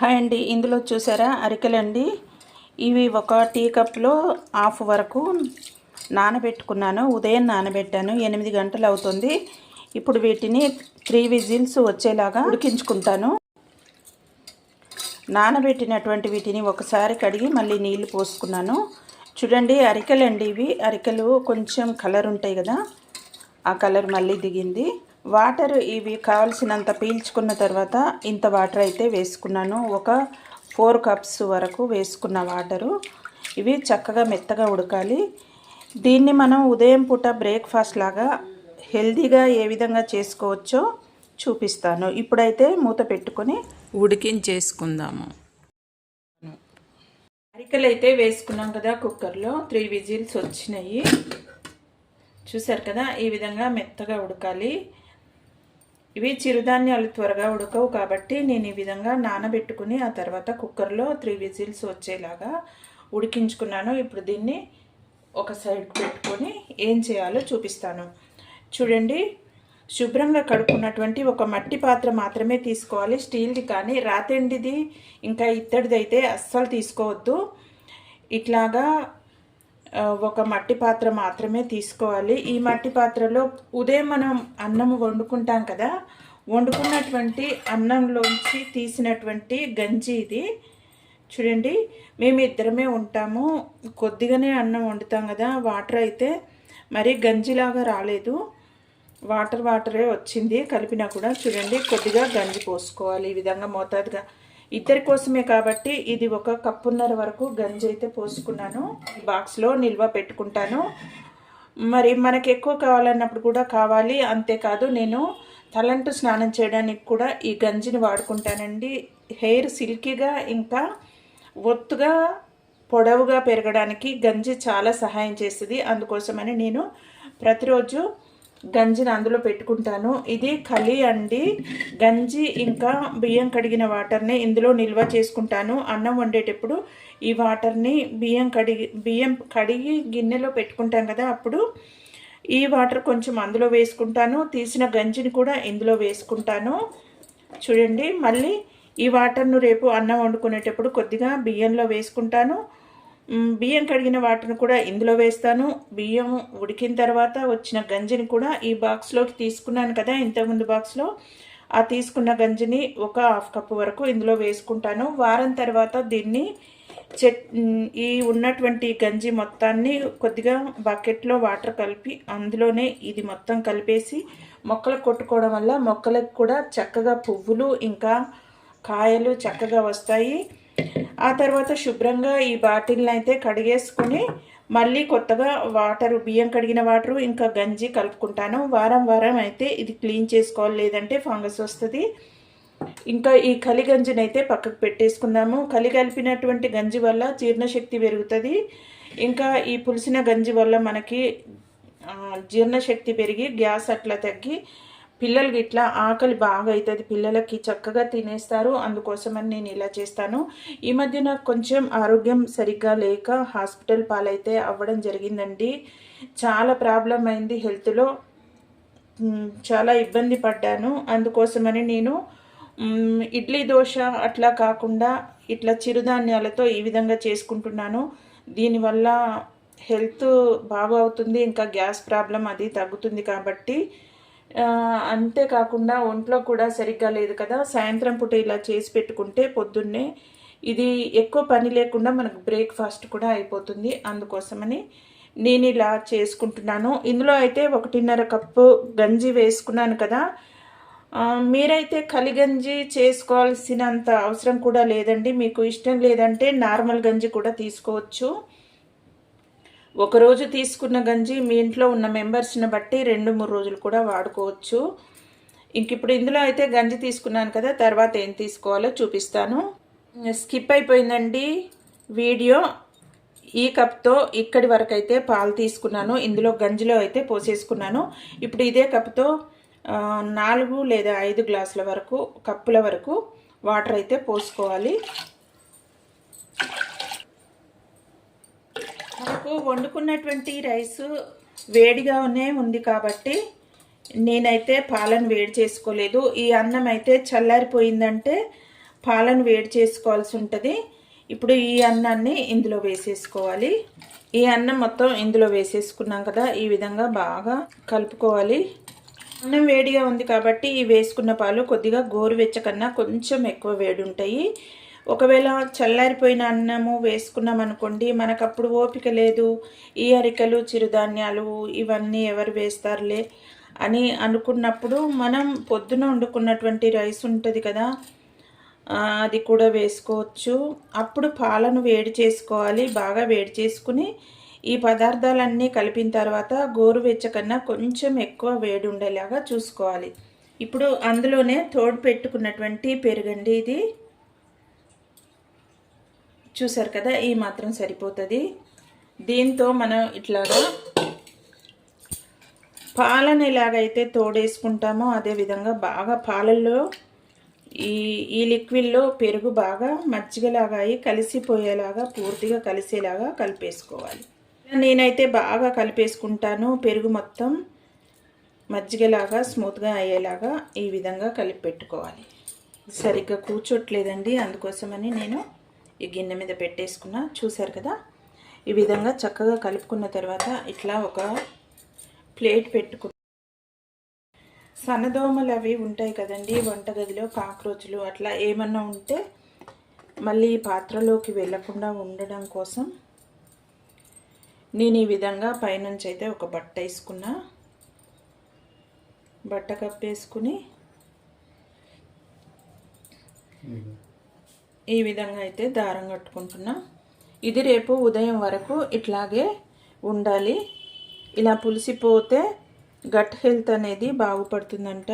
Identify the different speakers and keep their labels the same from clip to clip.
Speaker 1: Hi అండి. ఇందులో చూసారా? అరికెలండి. ఇవి ఒక టీ కప్లో హాఫ్ వరకు నానబెట్టుకున్నాను. ఉదయం నానబెట్టాను. ఎనిమిది గంటలు అవుతుంది. ఇప్పుడు వీటిని త్రీ విజిల్స్ వచ్చేలాగా ఉడికించుకుంటాను. నానబెట్టినటువంటి వీటిని ఒకసారి కడిగి మళ్ళీ నీళ్ళు పోసుకున్నాను. చూడండి అరికెలండి ఇవి. అరికెలు కొంచెం కలర్ ఉంటాయి కదా. ఆ కలర్ మళ్ళీ దిగింది. వాటర్ ఇవి కావలసినంత పీల్చుకున్న తర్వాత ఇంత వాటర్ అయితే వేసుకున్నాను. ఒక ఫోర్ కప్స్ వరకు వేసుకున్న వాటరు. ఇవి చక్కగా మెత్తగా ఉడకాలి. దీన్ని మనం ఉదయం పూట బ్రేక్ఫాస్ట్ లాగా హెల్దీగా ఏ విధంగా చేసుకోవచ్చో చూపిస్తాను. ఇప్పుడైతే మూత పెట్టుకొని
Speaker 2: ఉడికించేసుకుందాము.
Speaker 1: అరికలు అయితే వేసుకున్నాం కదా కుక్కర్లో. త్రీ విజిల్స్ వచ్చినాయి. చూసారు కదా? ఈ విధంగా మెత్తగా ఉడకాలి. ఇవి చిరుధాన్యాలు త్వరగా ఉడకవు కాబట్టి నేను ఈ విధంగా నానబెట్టుకుని ఆ తర్వాత కుక్కర్లో త్రీ విజిల్స్ వచ్చేలాగా ఉడికించుకున్నాను. ఇప్పుడు దీన్ని ఒక సైడ్కి పెట్టుకొని ఏం చేయాలో చూపిస్తాను. చూడండి శుభ్రంగా కడుక్కున్నటువంటి ఒక మట్టి పాత్ర మాత్రమే తీసుకోవాలి. స్టీల్ది కానీ రాతెండిది ఇంకా ఇత్తడిది అయితే అస్సలు తీసుకోవద్దు. ఇట్లాగా ఒక మట్టి పాత్ర మాత్రమే తీసుకోవాలి. ఈ మట్టి పాత్రలో ఉదయం మనం అన్నం వండుకుంటాం కదా వండుకున్నటువంటి అన్నంలోంచి తీసినటువంటి గంజి ఇది. చూడండి మేము ఇద్దరమే ఉంటాము. కొద్దిగానే అన్నం వండుతాం కదా వాటర్ అయితే మరి గంజిలాగా రాలేదు. వాటర్ వాటరే వచ్చింది కలిపినా కూడా చూడండి కొద్దిగా గంజి పోసుకోవాలి. ఈ విధంగా మోతాదుగా ఇద్దరి కోసమే కాబట్టి ఇది ఒక కప్పున్నర వరకు గంజి అయితే పోసుకున్నాను. బాక్స్లో నిల్వ పెట్టుకుంటాను. మరి మనకి ఎక్కువ కావాలన్నప్పుడు కూడా కావాలి. అంతేకాదు నేను తలంటు స్నానం చేయడానికి కూడా ఈ గంజిని వాడుకుంటానండి. హెయిర్ సిల్కీగా ఇంకా ఒత్తుగా పొడవుగా పెరగడానికి గంజి చాలా సహాయం చేస్తుంది. అందుకోసమని నేను ప్రతిరోజు గంజిని అందులో పెట్టుకుంటాను. ఇది కలి అండి. గంజి ఇంకా బియ్యం కడిగిన వాటర్ని ఇందులో నిల్వ చేసుకుంటాను. అన్నం వండేటప్పుడు ఈ వాటర్ని బియ్యం కడిగి బియ్యం కడిగి గిన్నెలో పెట్టుకుంటాం కదా అప్పుడు ఈ వాటర్ కొంచెం అందులో వేసుకుంటాను. తీసిన గంజిని కూడా ఇందులో వేసుకుంటాను. చూడండి మళ్ళీ ఈ వాటర్ను రేపు అన్నం వండుకునేటప్పుడు కొద్దిగా బియ్యంలో వేసుకుంటాను. బియ్యం కడిగిన వాటిని కూడా ఇందులో వేస్తాను. బియ్యం ఉడికిన తర్వాత వచ్చిన గంజిని కూడా ఈ బాక్స్లోకి తీసుకున్నాను కదా ఇంతకుముందు బాక్స్లో ఆ తీసుకున్న గంజిని ఒక హాఫ్ కప్ వరకు ఇందులో వేసుకుంటాను. వారం తర్వాత దీన్ని చెట్ ఈ ఉన్నటువంటి గంజి మొత్తాన్ని కొద్దిగా బకెట్లో వాటర్ కలిపి అందులోనే ఇది మొత్తం కలిపేసి మొక్కలకు కొట్టుకోవడం వల్ల మొక్కలకు కూడా చక్కగా పువ్వులు ఇంకా కాయలు చక్కగా వస్తాయి. ఆ తర్వాత శుభ్రంగా ఈ బాటిల్ని అయితే కడిగేసుకుని మళ్ళీ కొత్తగా వాటర్ బియ్యం కడిగిన వాటర్ ఇంకా గంజి కలుపుకుంటాను. వారం వారం అయితే ఇది క్లీన్ చేసుకోవాలి లేదంటే ఫంగస్ వస్తుంది. ఇంకా ఈ కలి గంజిని అయితే పక్కకు పెట్టేసుకుందాము. కలి కలిపినటువంటి గంజి వల్ల జీర్ణశక్తి పెరుగుతుంది. ఇంకా ఈ పులిసిన గంజి వల్ల మనకి జీర్ణశక్తి పెరిగి గ్యాస్ అట్లా తగ్గి పిల్లలకి ఇట్లా ఆకలి బాగా అవుతుంది పిల్లలకి చక్కగా తినేస్తారు. అందుకోసమని నేను ఇలా చేస్తాను. ఈ మధ్య నాకు కొంచెం ఆరోగ్యం సరిగ్గా లేక హాస్పిటల్ పాలైతే అవ్వడం జరిగిందండి. చాలా ప్రాబ్లం అయింది హెల్త్లో చాలా ఇబ్బంది పడ్డాను. అందుకోసమని నేను ఇడ్లీ దోశ అట్లా కాకుండా ఇట్లా చిరుధాన్యాలతో ఈ విధంగా చేసుకుంటున్నాను. దీనివల్ల హెల్త్ బాగా అవుతుంది. ఇంకా గ్యాస్ ప్రాబ్లం అది తగ్గుతుంది కాబట్టి అంతేకాకుండా ఒంట్లో కూడా సరిగ్గా లేదు కదా. సాయంత్రం పూట ఇలా చేసి పెట్టుకుంటే పొద్దున్నే ఇది ఎక్కువ పని లేకుండా మనకు బ్రేక్ఫాస్ట్ కూడా అయిపోతుంది. అందుకోసమని నేను ఇలా చేసుకుంటున్నాను. ఇందులో అయితే ఒకటిన్నర కప్పు గంజి వేసుకున్నాను కదా. మీరైతే కలిగంజి చేసుకోవాల్సినంత అవసరం కూడా లేదండి. మీకు ఇష్టం లేదంటే నార్మల్ గంజి కూడా తీసుకోవచ్చు. ఒకరోజు తీసుకున్న గంజి మీ ఇంట్లో ఉన్న మెంబర్స్ని బట్టి రెండు మూడు రోజులు కూడా వాడుకోవచ్చు. ఇంక ఇప్పుడు ఇందులో అయితే గంజి తీసుకున్నాను కదా తర్వాత ఏం తీసుకోవాలో చూపిస్తాను. స్కిప్ అయిపోయిందండి వీడియో. ఈ కప్తో ఇక్కడి వరకు అయితే పాలు తీసుకున్నాను. ఇందులో గంజిలో అయితే పోసేసుకున్నాను. ఇప్పుడు ఇదే కప్తో నాలుగు లేదా ఐదు గ్లాసుల వరకు కప్పుల వరకు వాటర్ అయితే పోసుకోవాలి. మనకు వండుకున్నటువంటి రైసు వేడిగానే ఉంది కాబట్టి నేనైతే పాలను వేడి చేసుకోలేదు. ఈ అన్నం అయితే చల్లారిపోయిందంటే పాలను వేడి చేసుకోవాల్సి ఉంటుంది. ఇప్పుడు ఈ అన్నాన్ని ఇందులో వేసేసుకోవాలి. ఈ అన్నం మొత్తం ఇందులో వేసేసుకున్నాం కదా ఈ విధంగా బాగా కలుపుకోవాలి. అన్నం వేడిగా ఉంది కాబట్టి ఈ వేసుకున్న పాలు కొద్దిగా గోరువెచ్చ కన్నా కొంచెం ఎక్కువ వేడి ఉంటాయి ఒకవేళ చల్లారిపోయిన అన్నము వేసుకున్నాం అనుకోండి మనకు అప్పుడు ఓపిక లేదు. ఈ అరికలు చిరుధాన్యాలు ఇవన్నీ ఎవరు వేస్తారులే అని అనుకున్నప్పుడు మనం పొద్దున వండుకున్నటువంటి రైస్ ఉంటుంది కదా అది కూడా వేసుకోవచ్చు. అప్పుడు పాలను వేడి చేసుకోవాలి. బాగా వేడి చేసుకుని ఈ పదార్థాలన్నీ కలిపిన తర్వాత గోరువెచ్చ కన్నా కొంచెం ఎక్కువ వేడి ఉండేలాగా చూసుకోవాలి. ఇప్పుడు అందులోనే తోడు పెట్టుకున్నటువంటి పెరుగండి ఇది. చూసారు కదా ఈ మాత్రం సరిపోతుంది. దీంతో మనం ఇట్లాగా పాలను ఎలాగైతే తోడేసుకుంటామో అదే విధంగా బాగా పాలల్లో ఈ ఈ లిక్విడ్లో పెరుగు బాగా మజ్జిగలాగా అయి కలిసిపోయేలాగా పూర్తిగా కలిసేలాగా కలిపేసుకోవాలి. నేనైతే బాగా కలిపేసుకుంటాను పెరుగు మొత్తం మజ్జిగలాగా స్మూత్గా అయ్యేలాగా ఈ విధంగా కలిపి పెట్టుకోవాలి సరిగ్గా కూర్చోట్లేదండి అందుకోసమని నేను ఈ గిన్నె మీద పెట్టేసుకున్న చూసారు కదా? ఈ విధంగా చక్కగా కలుపుకున్న తర్వాత ఇట్లా ఒక ప్లేట్ పెట్టుకు సన్నదోమలు అవి ఉంటాయి కదండి వంటగదిలో కాక్రోచ్లు అట్లా ఏమన్నా ఉంటే మళ్ళీ పాత్రలోకి వెళ్ళకుండా ఉండడం కోసం నేను ఈ విధంగా పైనుంచి అయితే ఒక బట్ట వేసుకున్నా. బట్ట కప్పేసుకుని ఈ విధంగా అయితే దారం కట్టుకుంటున్నా. ఇది రేపు ఉదయం వరకు ఇట్లాగే ఉండాలి. ఇలా పులిసిపోతే గట్ హెల్త్ అనేది బాగుపడుతుందంట.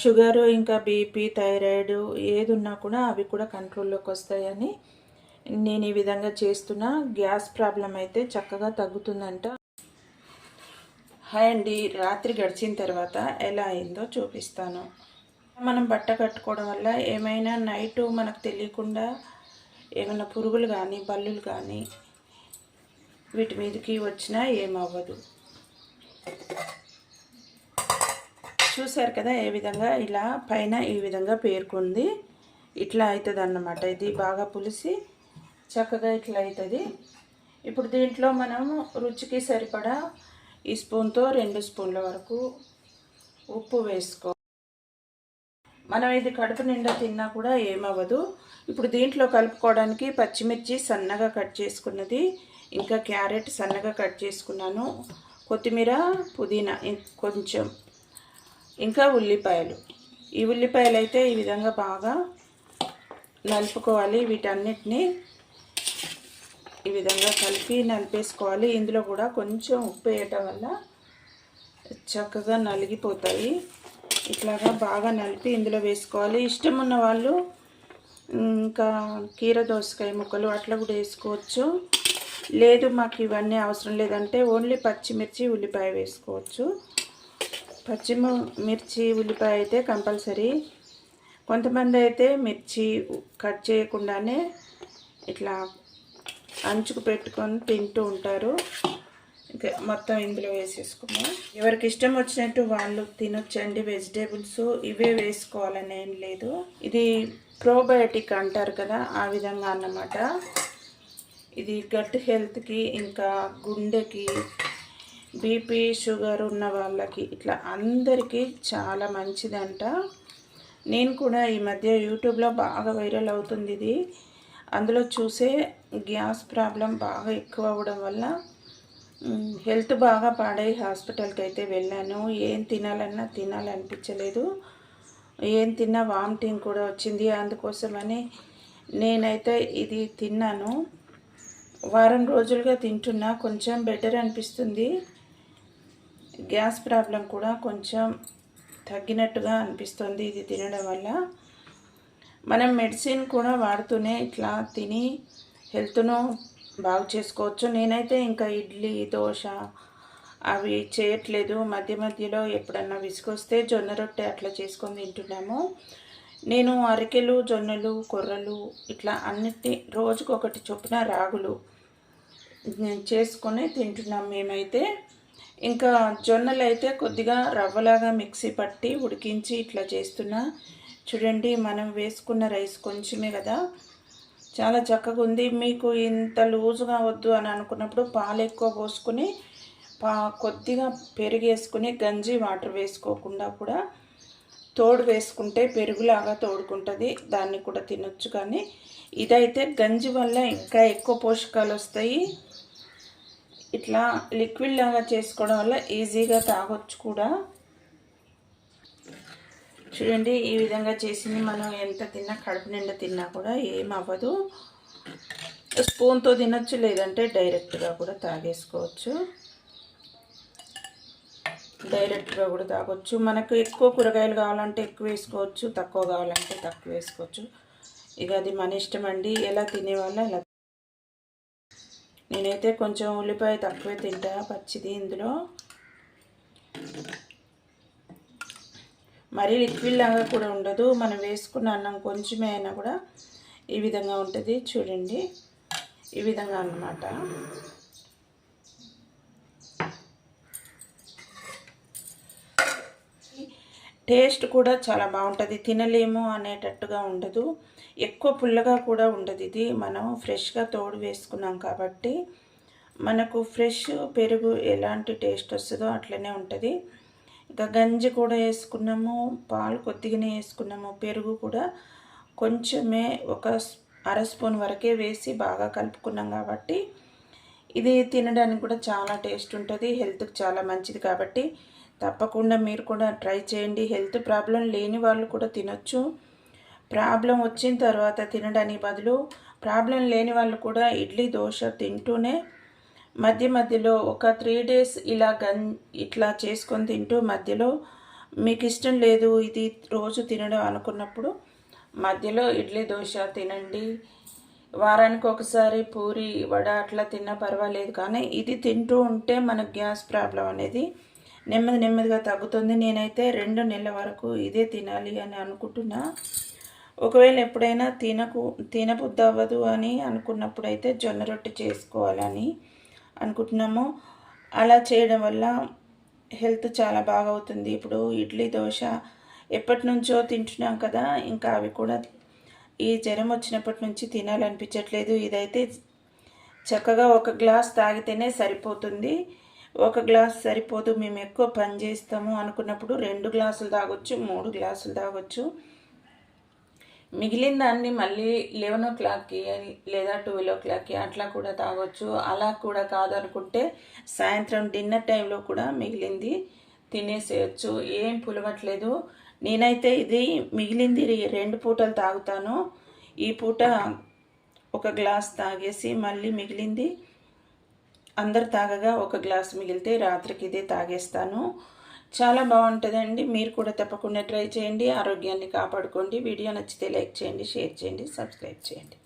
Speaker 1: షుగర్ ఇంకా బీపీ థైరాయిడ్ ఏది ఉన్నా కూడా అవి కూడా కంట్రోల్లోకి వస్తాయని నేను ఈ విధంగా చేస్తున్నా. గ్యాస్ ప్రాబ్లం అయితే చక్కగా తగ్గుతుందంట. హాయ్ అండి. రాత్రి గడిచిన తర్వాత ఎలా అయిందో చూపిస్తాను. మనం బట్ట కట్టుకోవడం వల్ల ఏమైనా నైట్ మనకు తెలియకుండా ఏమైనా పురుగులు కానీ బల్లులు కానీ వీటి మీదకి వచ్చినా ఏమవ్వదు. చూసారు కదా ఏ విధంగా ఇలా పైన ఈ విధంగా పేర్కొంది. ఇట్లా అవుతుంది అన్నమాట ఇది బాగా పులిసి చక్కగా ఇట్లా అవుతుంది ఇప్పుడు దీంట్లో మనం రుచికి సరిపడా ఈ స్పూన్తో రెండు స్పూన్ల వరకు ఉప్పు వేసుకో మనం ఇది కడుపు నిండా తిన్నా కూడా ఏమవ్వదు. ఇప్పుడు దీంట్లో కలుపుకోవడానికి పచ్చిమిర్చి సన్నగా కట్ చేసుకున్నది ఇంకా క్యారెట్ సన్నగా కట్ చేసుకున్నాను కొత్తిమీర పుదీనా ఇం- కొంచెం ఇంకా ఉల్లిపాయలు. ఈ ఉల్లిపాయలు అయితే ఈ విధంగా బాగా నలుపుకోవాలి వీటన్నిటిని ఈ విధంగా కలిపి నలిపేసుకోవాలి. ఇందులో కూడా కొంచెం ఉప్పు వేయటం వల్ల చక్కగా నలిగిపోతాయి. ఇట్లాగా బాగా నలిపి ఇందులో వేసుకోవాలి. ఇష్టం ఉన్న వాళ్ళు ఇంకా కీర దోసకాయ ముక్కలు అట్లా కూడా వేసుకోవచ్చు. లేదు మాకు ఇవన్నీ అవసరం లేదంటే ఓన్లీ పచ్చిమిర్చి ఉల్లిపాయ వేసుకోవచ్చు. పచ్చిమిర్చి ఉల్లిపాయ అయితే కంపల్సరీ. కొంతమంది అయితే మిర్చి కట్ చేయకుండానే ఇట్లా అంచుకు పెట్టుకొని తింటూ ఉంటారు. ఇంకా మొత్తం ఇందులో వేసేసుకున్నాం ఎవరికి ఇష్టం వచ్చినట్టు వాళ్ళు తినొచ్చండి వెజిటేబుల్స్ ఇవే వేసుకోవాలని ఏం లేదు. ఇది ప్రోబయోటిక్ అంటారు కదా ఆ విధంగా అన్నమాట. ఇది గట్ హెల్త్కి ఇంకా గుండెకి బీపీ షుగర్ ఉన్న వాళ్ళకి ఇట్లా అందరికీ చాలా మంచిదంట. నేను కూడా ఈ మధ్య యూట్యూబ్లో బాగా వైరల్ అవుతుంది ఇది. అందులో చూసే గ్యాస్ ప్రాబ్లం బాగా ఎక్కువ అవ్వడం వల్ల హెల్త్ బాగా పాడై హాస్పిటల్కి అయితే వెళ్ళాను. ఏం తినాలన్నా తినాలనిపించలేదు. ఏం తిన్నా వామిటింగ్ కూడా వచ్చింది. అందుకోసమని నేనైతే ఇది తిన్నాను. వారం రోజులుగా తింటున్నా. కొంచెం బెటర్ అనిపిస్తుంది. గ్యాస్ ప్రాబ్లం కూడా కొంచెం తగ్గినట్టుగా అనిపిస్తుంది ఇది తినడం వల్ల. మనం మెడిసిన్ కూడా వాడుతూనే ఇట్లా తిని హెల్త్ను బాగు చేసుకోవచ్చు. నేనైతే ఇంకా ఇడ్లీ దోశ అవి చేయట్లేదు. మధ్య మధ్యలో ఎప్పుడన్నా విసుకొస్తే జొన్న రొట్టె అట్లా చేసుకొని తింటున్నాము. నేను అరికెలు జొన్నలు కొర్రలు ఇట్లా అన్నిటి రోజుకొకటి చొప్పున రాగులు నేను చేసుకొని తింటున్నాం మేమైతే. ఇంకా జొన్నలు అయితే కొద్దిగా రవ్వలాగా మిక్సీ పట్టి ఉడికించి ఇట్లా చేస్తున్నా. చూడండి మనం వేసుకున్న రైస్ కొంచెమే కదా. చాలా చక్కగా ఉంది. మీకు ఇంత లూజుగా వద్దు అని అనుకున్నప్పుడు పాలు ఎక్కువ పోసుకుని పా కొద్దిగా పెరుగు వేసుకుని గంజి వాటర్ వేసుకోకుండా కూడా తోడు వేసుకుంటే పెరుగులాగా తోడుకుంటుంది. దాన్ని కూడా తినొచ్చు కానీ ఇదైతే గంజి వల్ల ఇంకా ఎక్కువ పోషకాలు వస్తాయి. ఇట్లా లిక్విడ్ లాగా చేసుకోవడం వల్ల ఈజీగా తాగొచ్చు కూడా. చూడండి ఈ విధంగా చేసింది. మనం ఎంత తిన్నా కడుపు నిండా తిన్నా కూడా ఏం అవ్వదు. స్పూన్తో తినొచ్చు లేదంటే డైరెక్ట్గా కూడా తాగేసుకోవచ్చు. డైరెక్ట్గా కూడా తాగొచ్చు. మనకు ఎక్కువ కూరగాయలు కావాలంటే ఎక్కువ వేసుకోవచ్చు తక్కువ కావాలంటే తక్కువ వేసుకోవచ్చు. ఇక అది మన ఇష్టం అండి. ఎలా తినేవాళ్ళు ఎలా నేనైతే కొంచెం ఉల్లిపాయ తక్కువే తింటా పచ్చిది ఇందులో. మరీ లిక్విడ్ లాగా కూడా ఉండదు. మనం వేసుకున్న అన్నం కొంచెమే అయినా కూడా ఈ విధంగా ఉంటుంది. చూడండి. ఈ విధంగా అన్నమాట. టేస్ట్ కూడా చాలా బాగుంటుంది. తినలేము అనేటట్టుగా ఉండదు. ఎక్కువ పుల్లగా కూడా ఉండదు ఇది. మనం ఫ్రెష్గా తోడు వేసుకున్నాం కాబట్టి మనకు ఫ్రెష్ పెరుగు ఎలాంటి టేస్ట్ వస్తుందో అట్లనే ఉంటుంది. ఇంకా గంజి కూడా వేసుకున్నాము పాలు కొద్దిగానే వేసుకున్నాము పెరుగు కూడా కొంచెమే ఒక అర స్పూన్ వరకే వేసి బాగా కలుపుకున్నాం కాబట్టి ఇది తినడానికి కూడా చాలా టేస్ట్ ఉంటుంది హెల్త్కి చాలా మంచిది కాబట్టి తప్పకుండా మీరు కూడా ట్రై చేయండి. హెల్త్ ప్రాబ్లం లేని వాళ్ళు కూడా తినొచ్చు. ప్రాబ్లం వచ్చిన తర్వాత తినడానికి బదులు ప్రాబ్లం లేని వాళ్ళు కూడా ఇడ్లీ దోశ తింటూనే మధ్య మధ్యలో ఒక త్రీ డేస్ ఇలా గన్ ఇట్లా చేసుకొని తింటూ మధ్యలో మీకు ఇష్టం లేదు ఇది రోజు తినడం అనుకున్నప్పుడు మధ్యలో ఇడ్లీ దోశ తినండి. వారానికి ఒకసారి పూరి వడ అట్లా తిన్నా పర్వాలేదు కానీ ఇది తింటూ ఉంటే మనకు గ్యాస్ ప్రాబ్లం అనేది నెమ్మది నెమ్మదిగా తగ్గుతుంది. నేనైతే రెండు నెలల వరకు ఇదే తినాలి అని అనుకుంటున్నా. ఒకవేళ ఎప్పుడైనా తినకు తినబుద్ధి అవ్వదు అని అనుకున్నప్పుడు అయితే జొన్న రొట్టె చేసుకోవాలని అనుకుంటున్నాము. అలా చేయడం వల్ల హెల్త్ చాలా బాగా అవుతుంది ఇప్పుడు ఇడ్లీ దోశ ఎప్పటి నుంచో తింటున్నాం కదా ఇంకా అవి కూడా ఈ జ్వరం వచ్చినప్పటి నుంచి తినాలనిపించట్లేదు. ఇదైతే చక్కగా ఒక గ్లాస్ తాగితేనే సరిపోతుంది. ఒక గ్లాస్ సరిపోదు. మేము ఎక్కువ పని చేస్తాము అనుకున్నప్పుడు రెండు గ్లాసులు తాగొచ్చు మూడు గ్లాసులు తాగొచ్చు. మిగిలిన దాన్ని మళ్ళీ లెవెన్ ఓ క్లాక్కి లేదా ట్వెల్వ్ ఓ క్లాక్కి అట్లా కూడా తాగొచ్చు. అలా కూడా కాదనుకుంటే సాయంత్రం డిన్నర్ టైంలో కూడా మిగిలింది తినేసేయచ్చు. ఏం పులవట్లేదు. నేనైతే ఇది మిగిలింది రెండు పూటలు తాగుతాను. ఈ పూట ఒక గ్లాస్ తాగేసి మళ్ళీ మిగిలింది అందరు తాగగా ఒక గ్లాస్ మిగిలితే రాత్రికి ఇదే తాగేస్తాను. చాలా బాగుంటుందండి. మీరు కూడా తప్పకుండా ట్రై చేయండి. ఆరోగ్యాన్ని కాపాడుకోండి. వీడియో నచ్చితే లైక్ చేయండి షేర్ చేయండి సబ్స్క్రైబ్ చేయండి.